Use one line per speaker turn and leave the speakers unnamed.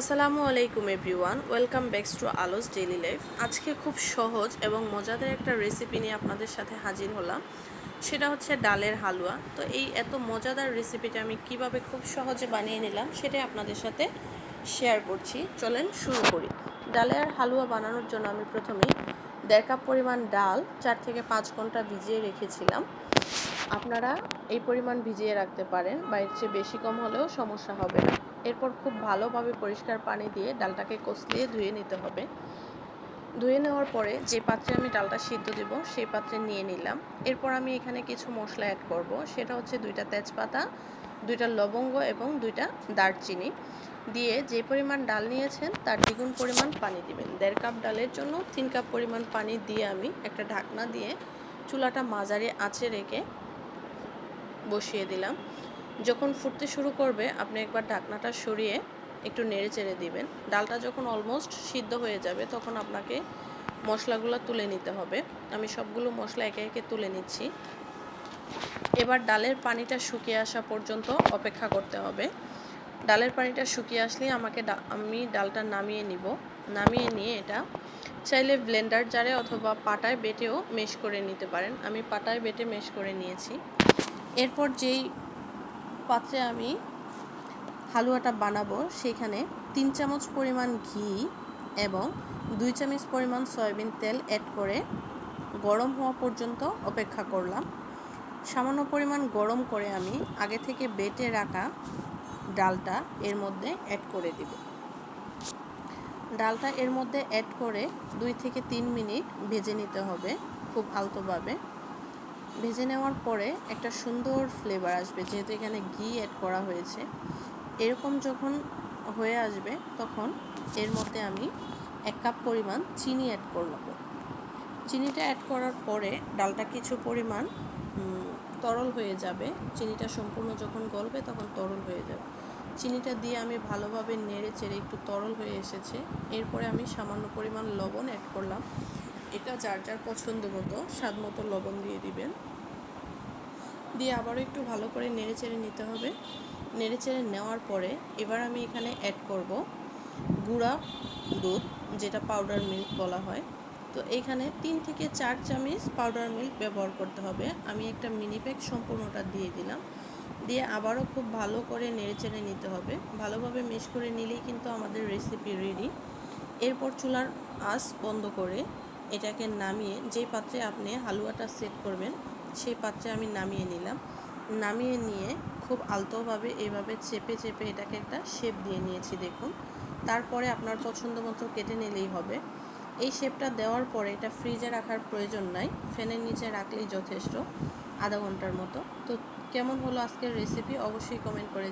আসসালামু আলাইকুম everyone, welcome backs to Alo's daily life. আজকে খুব সহজ এবং মজাদার একটা রেসিপি নিয়ে আপনাদের সাথে হাজির হলাম। সেটা হচ্ছে ডালের হালুয়া। তো এই এত মজাদার রেসিপিটা আমি কীভাবে খুব সহজে বানিয়ে নিলাম সেটাই আপনাদের সাথে শেয়ার করছি। চলেন শুরু করি। ডালের হালুয়া বানানোর জন্য আমি প্রথমেই দেড় কাপ পরিমাণ ডাল, চার থেকে পাঁচ ঘণ্টা ভিজিয়ে রেখেছিলাম। আপনারা এই পরিমাণ ভিজিয়ে রাখতে পারেন বা এর চেয়ে বেশি কম হলেও সমস্যা হবে না। এরপর খুব ভালোভাবে পরিষ্কার পানি দিয়ে ডালটাকে কষলিয়ে ধুয়ে নিতে হবে। ধুয়ে নেওয়ার পরে যে পাত্রে আমি ডালটা সিদ্ধ দেব, সেই পাত্রে নিয়ে নিলাম। এরপর আমি এখানে কিছু মশলা অ্যাড করব। সেটা হচ্ছে দুইটা তেজপাতা, দুইটা লবঙ্গ এবং দুইটা দারচিনি। দিয়ে যে পরিমাণ ডাল নিয়েছেন, তার দ্বিগুণ পরিমাণ পানি দিবেন। দেড় কাপ ডালের জন্য তিন কাপ পরিমাণ পানি দিয়ে আমি একটা ঢাকনা দিয়ে চুলাটা মাঝারি আঁচে রেখে বসিয়ে দিলাম। যখন ফুটতে শুরু করবে, আপনি একবার ঢাকনাটা সরিয়ে একটু নেড়ে চেড়ে দিবেন। ডালটা যখন অলমোস্ট সিদ্ধ হয়ে যাবে, তখন আপনাকে মশলাগুলো তুলে নিতে হবে। আমি সবগুলো মশলা একে একে তুলে নিচ্ছি। এবার ডালের পানিটা শুকিয়ে আসা পর্যন্ত অপেক্ষা করতে হবে। ডালের পানিটা শুকিয়ে আসলেই আমাকে আমি ডালটা নামিয়ে নিব। নামিয়ে নিয়ে এটা চাইলে ব্লেন্ডার জারে অথবা পাটায় বেটেও মেশ করে নিতে পারেন। আমি পাটায় বেটে মেশ করে নিয়েছি। এরপর যেই পাত্রে আমি হালুয়াটা বানাবো। সেখানে তিন চামচ পরিমাণ ঘি এবং দুই চামচ পরিমাণ সয়াবিন তেল অ্যাড করে গরম হওয়া পর্যন্ত অপেক্ষা করলাম। সামান্য পরিমাণ গরম করে আমি আগে থেকে বেটে রাখা ডালটা এর মধ্যে অ্যাড করে দিব। ডালটা এর মধ্যে অ্যাড করে দুই থেকে তিন মিনিট ভেজে নিতে হবে খুব আলতোভাবে। ভেজে নেওয়ার পরে একটা সুন্দর ফ্লেভার আসবে, যেহেতু এখানে ঘি অ্যাড করা হয়েছে। এরকম যখন হয়ে আসবে, তখন এর মধ্যে আমি এক কাপ পরিমাণ চিনি অ্যাড করব চিনিটা অ্যাড করার পরে ডালটা কিছু পরিমাণ তরল হয়ে যাবে। চিনিটা সম্পূর্ণ যখন গলবে, তখন তরল হয়ে যাবে। চিনিটা দিয়ে আমি ভালোভাবে নেড়ে চেড়ে একটু তরল হয়ে এসেছে। এরপরে আমি সামান্য পরিমাণ লবণ অ্যাড করলাম। এটা যার যার পছন্দ মতো স্বাদ মতো লবণ দিয়ে দিবেন। দিয়ে আবারও একটু ভালো করে নেড়ে চেড়ে নিতে হবে। নেড়ে চেড়ে নেওয়ার পরে এবার আমি এখানে অ্যাড করব গুঁড়া দুধ, যেটা পাউডার মিল্ক বলা হয়। তো এখানে তিন থেকে চার চামচ পাউডার মিল্ক ব্যবহার করতে হবে। আমি একটা মিনি প্যাক সম্পূর্ণটা দিয়ে দিলাম। দিয়ে আবারও খুব ভালো করে নেড়ে চেড়ে নিতে হবে। ভালোভাবে মিক্স করে নিলেই কিন্তু আমাদের রেসিপি রেডি এরপর চুলার আঁচ বন্ধ করে এটাকে নামিয়ে যে পাত্রে আপনি হালুয়াটা সেট করবেন, সেই পাত্রে আমি নামিয়ে নিলাম। নামিয়ে নিয়ে খুব আলতোভাবে এভাবে চেপে চেপে এটাকে একটা শেপ দিয়ে নিয়েছি, দেখুন। তারপরে আপনার পছন্দ মতো কেটে নিলেই হবে। এই শেপটা দেওয়ার পরে এটা ফ্রিজে রাখার প্রয়োজন নাই, ফ্যানের নিচে রাখলেই যথেষ্ট, আধা ঘণ্টার মতো। তো কেমন হলো আজকের রেসিপি অবশ্যই কমেন্ট করে